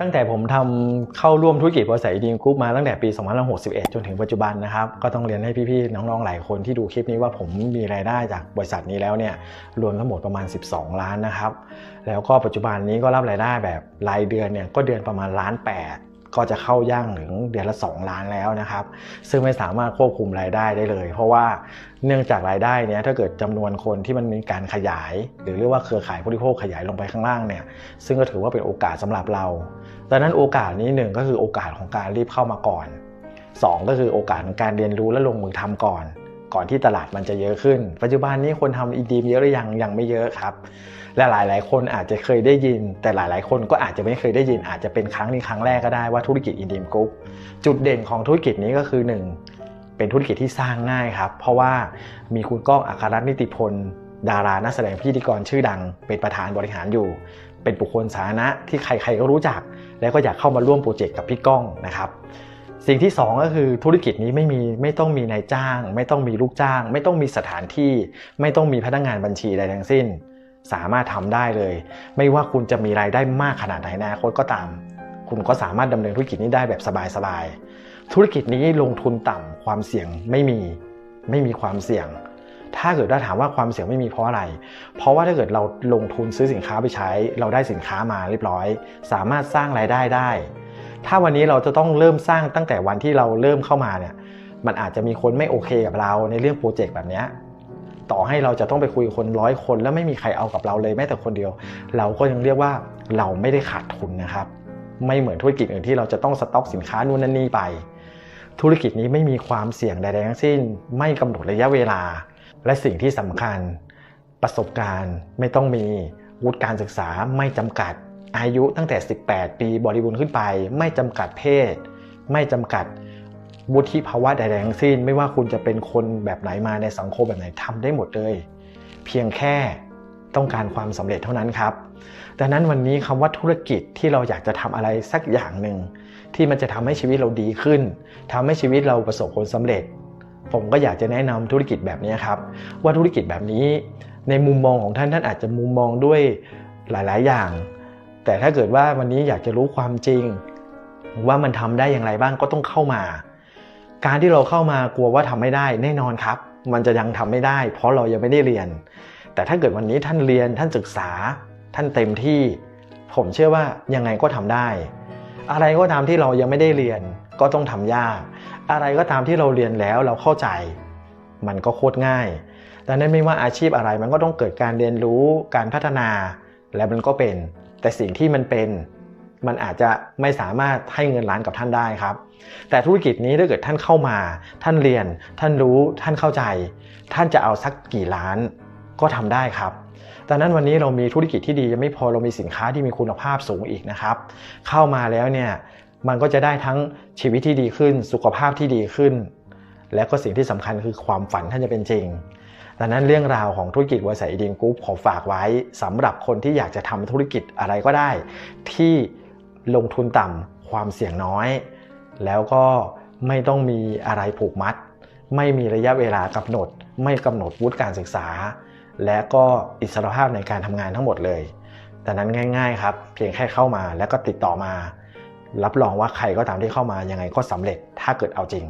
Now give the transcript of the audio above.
ตั้งแต่ผมทำเข้าร่วมธุรกิจบริษัทดีมกรุ๊ปมาตั้งแต่ปี 2561 จนถึงปัจจุบันนะครับ ก็ต้องเรียนให้พี่ๆ น้องๆ หลายคนที่ดูคลิปนี้ว่าผมมีรายได้จากบริษัทนี้แล้วเนี่ยรวมทั้งหมดประมาณ 12 ล้านนะครับ แล้วก็ปัจจุบันนี้ก็รับรายได้แบบรายเดือนเนี่ยก็เดือนประมาณล้านแปด ก็จะเข้าย่างถึงเดือนละ 2 ล้านแล้วนะครับ ซึ่งไม่สามารถควบคุมรายได้ได้เลย เพราะว่าเนื่องจากรายได้เนี้ยถ้าเกิดจำนวนคนที่มันมีการขยาย หรือเรียกว่าเครือข่ายผู้บริโภคขยายลงไปข้างล่างเนี่ยซึ่งก็ถือว่าเป็นโอกาสสำหรับเราดังนั้นโอกาสนี้หนึ่งก็คือโอกาสของการรีบเข้ามาก่อนสองก็คือโอกาสของการเรียนรู้และลงมือทำก่อน ก่อนที่ตลาดมันจะเยอะขึ้น ปัจจุบันนี้คนทำอีดีมเยอะหรือยังยังไม่เยอะครับและหลายๆคนอาจจะเคยได้ยิน แต่หลายๆคนก็อาจจะไม่เคยได้ยิน อาจจะเป็นครั้งนี้ครั้งแรกก็ได้ว่าธุรกิจอีดีมกรุ๊ปจุดเด่นของธุรกิจนี้ก็คือหนึ่งเป็นธุรกิจที่สร้างง่ายครับ เพราะว่ามีคุณก้องอัครรัตน์นิติพลดารานักแสดงพิธีกรชื่อดัง เป็นประธานบริหารอยู่ เป็นบุคคลสาธารณะที่ใครๆก็รู้จัก แล้วก็อยากเข้ามาร่วมโปรเจกต์กับพี่ก้องนะครับ สิ่งที่สองก็คือธุรกิจนี้ไม่มีไม่ต้องมีนายจ้าง ไม่ต้องมีลูกจ้าง ไม่ต้องมีสถานที่ ไม่ต้องมีพนักงานบัญชีใดทั้งสิ้น สามารถทำได้เลย ไม่ว่าคุณจะมีรายได้มากขนาดไหนในอนาคตก็ตาม คุณก็สามารถดำเนินธุรกิจนี้ได้แบบสบายๆธุรกิจนี้ลงทุนต่ำความเสี่ยงไม่มีไม่มีความเสี่ยง ถ้าเกิดว่าถามว่าความเสี่ยงไม่มีเพราะอะไร เพราะว่าถ้าเกิดเราลงทุนซื้อสินค้าไปใช้ เราได้สินค้ามาเรียบร้อย สามารถสร้างรายได้ได้ ถ้าวันนี้เราจะต้องเริ่มสร้างตั้งแต่วันที่เราเริ่มเข้ามาเนี่ย มันอาจจะมีคนไม่โอเคกับเราในเรื่องโปรเจกต์แบบนี้ต่อให้เราจะต้องไปคุยคนร้อยคน แล้วไม่มีใครเอากับเราเลยแม้แต่คนเดียว เราก็ยังเรียกว่าเราไม่ได้ขาดทุนนะครับ ไม่เหมือนธุรกิจอื่นที่เราจะต้องสต็อกสินค้านู่นนั่นนี่ไป ธุรกิจนี้ไม่มีความเสี่ยงใดๆทั้งสิ้น ไม่กำหนดระยะเวลา และสิ่งที่สำคัญ ประสบการณ์ไม่ต้องมีวุฒิการศึกษาไม่จำกัด อายุตั้งแต่ 18 ปีบริบูรณ์ขึ้นไป ไม่จำกัดเพศ ไม่จำกัดวุฒิภาวะใดๆทั้งสิ้น ไม่ว่าคุณจะเป็นคนแบบไหนมาในสังคมแบบไหนทำได้หมดเลย เพียงแค่ต้องการความสำเร็จเท่านั้นครับดังนั้นวันนี้คำว่าธุรกิจที่เราอยากจะทำอะไรสักอย่างหนึ่งที่มันจะทำให้ชีวิตเราดีขึ้นทำให้ชีวิตเราประสบผลสำเร็จ ผมก็อยากจะแนะนำธุรกิจแบบนี้ครับ ว่าธุรกิจแบบนี้ในมุมมองของท่านท่านอาจจะมุมมองด้วยหลาย ๆ อย่าง แต่ถ้าเกิดว่าวันนี้อยากจะรู้ความจริง ว่ามันทำได้อย่างไรบ้างก็ต้องเข้ามา การที่เราเข้ามากลัวว่าทำไม่ได้แน่นอนครับ มันจะยังทำไม่ได้ เพราะเรายังไม่ได้เรียน แต่ถ้าเกิดวันนี้ท่านเรียนท่านศึกษา ท่านเต็มที่ ผมเชื่อว่ายังไงก็ทำได้ อะไรก็ตามที่เรายังไม่ได้เรียนก็ต้องทำยาก อะไรก็ตามที่เราเรียนแล้วเราเข้าใจ มันก็โคตรง่ายดังนั้นไม่ว่าอาชีพอะไรมันก็ต้องเกิดการเรียนรู้การพัฒนา และมันก็เป็น แต่สิ่งที่มันเป็นมันอาจจะไม่สามารถให้เงินล้านกับท่านได้ครับ แต่ธุรกิจนี้ถ้าเกิดท่านเข้ามา ท่านเรียน ท่านรู้ ท่านเข้าใจ ท่านจะเอาสักกี่ล้านก็ทำได้ครับดังนั้นวันนี้เรามีธุรกิจที่ดียังไม่พอเรามีสินค้าที่มีคุณภาพสูงอีกนะครับ เข้ามาแล้วเนี่ยมันก็จะได้ทั้งชีวิตที่ดีขึ้น สุขภาพที่ดีขึ้น และก็สิ่งที่สำคัญคือความฝันท่านจะเป็นจริง ดังนั้นเรื่องราวของธุรกิจบริษัทอีดีมกรุ๊ปขอฝากไว้สำหรับคนที่อยากจะทำธุรกิจอะไรก็ได้ ที่ลงทุนต่ำความเสี่ยงน้อย แล้วก็ไม่ต้องมีอะไรผูกมัด ไม่มีระยะเวลากำหนด ไม่กำหนดวุฒิการศึกษา และก็อิสรภาพในการทำงานทั้งหมดเลยดังนั้นง่าย ๆ ครับ เพียงแค่เข้ามาแล้วก็ติดต่อมา รับรองว่าใครก็ตามที่เข้ามายังไงก็สำเร็จถ้าเกิดเอาจริง